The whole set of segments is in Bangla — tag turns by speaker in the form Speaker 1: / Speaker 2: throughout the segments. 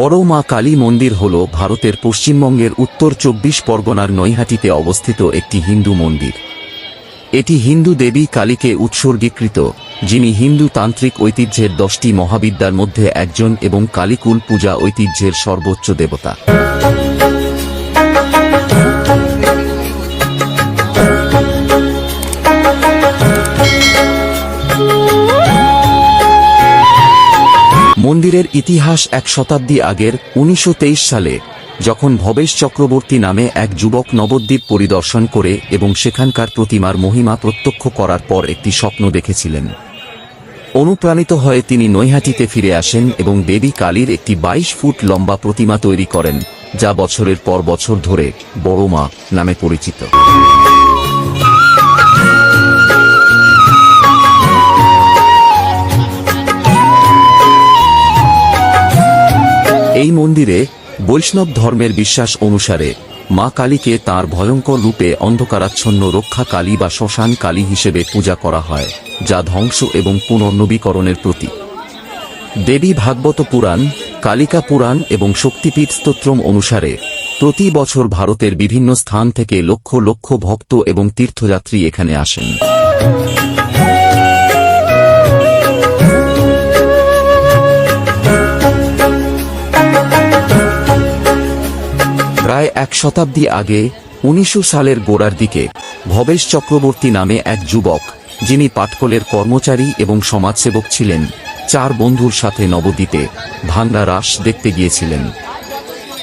Speaker 1: বড় মা কালী মন্দির হল ভারতের পশ্চিমবঙ্গের উত্তর চব্বিশ পরগনার নৈহাটিতে অবস্থিত একটি হিন্দু মন্দির। এটি হিন্দু দেবী কালীকে উৎসর্গীকৃত, যিনি হিন্দু তান্ত্রিক ঐতিহ্যের দশটি মহাবিদ্যার মধ্যে একজন এবং কালীকুল পূজা ঐতিহ্যের সর্বোচ্চ দেবতা। মন্দিরের ইতিহাস এক শতাব্দী আগের, উনিশশো তেইশ সালে, যখন ভবেশ চক্রবর্তী নামে এক যুবক নবদ্বীপ পরিদর্শন করে এবং সেখানকার প্রতিমার মহিমা প্রত্যক্ষ করার পর একটি স্বপ্ন দেখেছিলেন। অনুপ্রাণিত হয়ে তিনি নৈহাটিতে ফিরে আসেন এবং দেবী কালীর একটি ২২ ফুট লম্বা প্রতিমা তৈরি করেন, যা বছরের পর বছর ধরে বড়মা নামে পরিচিত। মন্দিরে বৈষ্ণব ধর্মের বিশ্বাস অনুসারে মা কালীকে তার ভয়ঙ্কর রূপে অন্ধকারাচ্ছন্ন রক্ষা কালী বা শ্মশান কালী হিসেবে পূজা করা হয়, যা ধ্বংস এবং পুনর্নবীকরণের প্রতীক। দেবী ভাগবত পুরাণ, কালিকা পুরাণ এবং শক্তিপীঠ স্তোত্রম অনুসারে প্রতি বছর ভারতের বিভিন্ন স্থান থেকে লক্ষ লক্ষ ভক্ত এবং তীর্থযাত্রী এখানে আসেন। এক শতাব্দী আগে, উনিশশো সালের গোড়ার দিকে, ভবেশ চক্রবর্তী নামে এক যুবক, যিনি পাটকলের কর্মচারী এবং সমাজসেবক ছিলেন, চার বন্ধুর সাথে নবদ্বীপে ভাঙ্গা রাস দেখতে গিয়েছিলেন।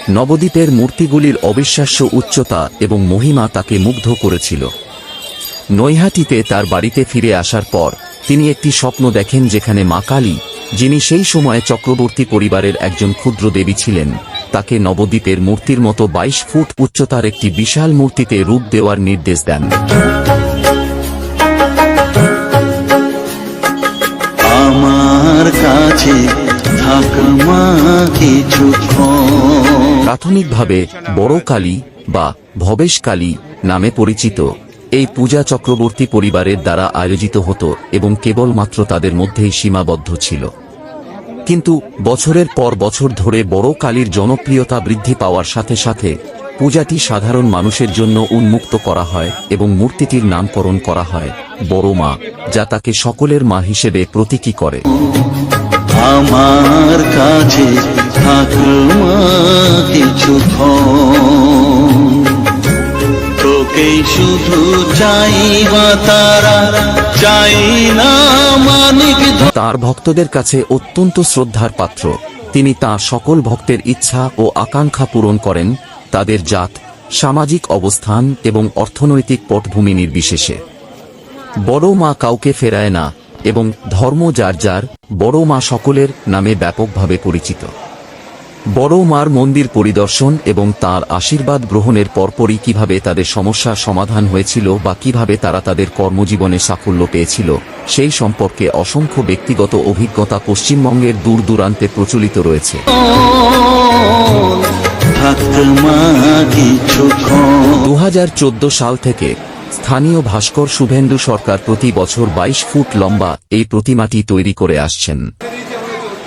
Speaker 1: নবদ্বীপের মূর্তিগুলির অবিশ্বাস্য উচ্চতা এবং মহিমা তাকে মুগ্ধ করেছিল। নৈহাটিতে তার বাড়িতে ফিরে আসার পর, তিনি একটি স্বপ্ন দেখেন যেখানে মা কালী, যিনি সেই সময়ে চক্রবর্তী পরিবারের একজন ক্ষুদ্র দেবী ছিলেন তাকে নবদ্বীপের মূর্তির মতো ২২ ফুট উচ্চতার একটি বিশাল মূর্তিতে রূপ দেওয়ার নির্দেশ দেন।
Speaker 2: আমার কাছে
Speaker 1: প্রাথমিকভাবে বড় কালী বা ভবেশ কালী নামে পরিচিত। এই পূজা চক্রবর্তী পরিবারের দ্বারা আয়োজিত হতো এবং কেবলমাত্র তাদের মধ্যেই সীমাবদ্ধ ছিল। কিন্তু বছরের পর বছর ধরে বড় কালীর জনপ্রিয়তা বৃদ্ধি পাওয়ার সাথে সাথে পূজাটি সাধারণ মানুষের জন্য উন্মুক্ত করা হয় এবং মূর্তিটির নামকরণ করা হয় বড় মা, যা তাকে সকলের মা হিসেবে প্রতীকী করে।
Speaker 2: আমার কাছে থাক তোকেই শুধু চাইবা তারা, চাই না মানিক।
Speaker 1: তার ভক্তদের কাছে অত্যন্ত শ্রদ্ধার পাত্র। তিনি তাঁর সকল ভক্তের ইচ্ছা ও আকাঙ্ক্ষা পূরণ করেন তাদের জাত, সামাজিক অবস্থান এবং অর্থনৈতিক পটভূমি নির্বিশেষে। বড় মা কাউকে ফেরায় না এবং ধর্ম যার যার, বড় মা সকলের নামে ব্যাপকভাবে পরিচিত। বড় মার মন্দির পরিদর্শন এবং তার আশীর্বাদ গ্রহণের পরপরই কীভাবে তাদের সমস্যার সমাধান হয়েছিল বা কীভাবে তারা তাদের কর্মজীবনে সাফল্য পেয়েছিল, সেই সম্পর্কে অসংখ্য ব্যক্তিগত অভিজ্ঞতা পশ্চিমবঙ্গের দূর দূরান্তে প্রচলিত রয়েছে। দু সাল থেকে স্থানীয় ভাস্কর শুভেন্দু সরকার প্রতি বছর ২২ ফুট লম্বা এই প্রতিমাটি তৈরি করে আসছেন।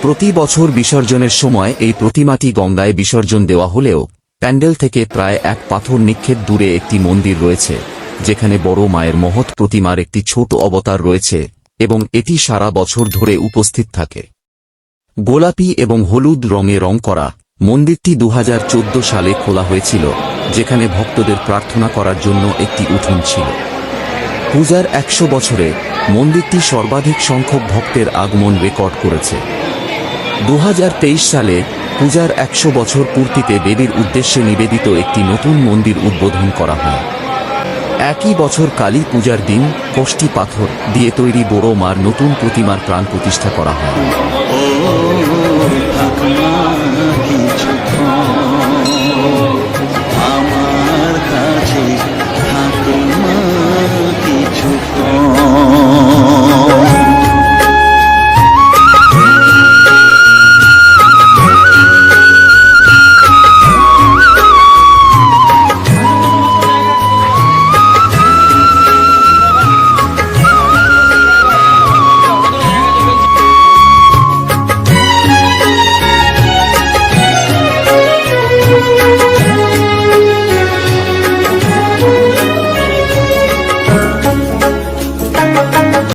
Speaker 1: প্রতি বছর বিসর্জনের সময় এই প্রতিমাটি গঙ্গায় বিসর্জন দেওয়া হলেও প্যান্ডেল থেকে প্রায় এক পাথর নিক্ষেপ দূরে একটি মন্দির রয়েছে, যেখানে বড় মায়ের মহৎ প্রতিমার একটি ছোট অবতার রয়েছে এবং এটি সারা বছর ধরে উপস্থিত থাকে। গোলাপি এবং হলুদ রঙে রং করা মন্দিরটি দু হাজার চোদ্দ সালে খোলা হয়েছিল, যেখানে ভক্তদের প্রার্থনা করার জন্য একটি উঠোন ছিল। পূজার একশো বছরে মন্দিরটি সর্বাধিক সংখ্যক ভক্তের আগমন রেকর্ড করেছে। দু হাজার তেইশ সালে পূজার একশো বছর পূর্তিতে দেবীর উদ্দেশ্যে নিবেদিত একটি নতুন মন্দির উদ্বোধন করা হয়। একই বছর কালী পূজার দিন কষ্টি পাথর দিয়ে তৈরি বড় মার নতুন প্রতিমার প্রাণ প্রতিষ্ঠা করা হয়।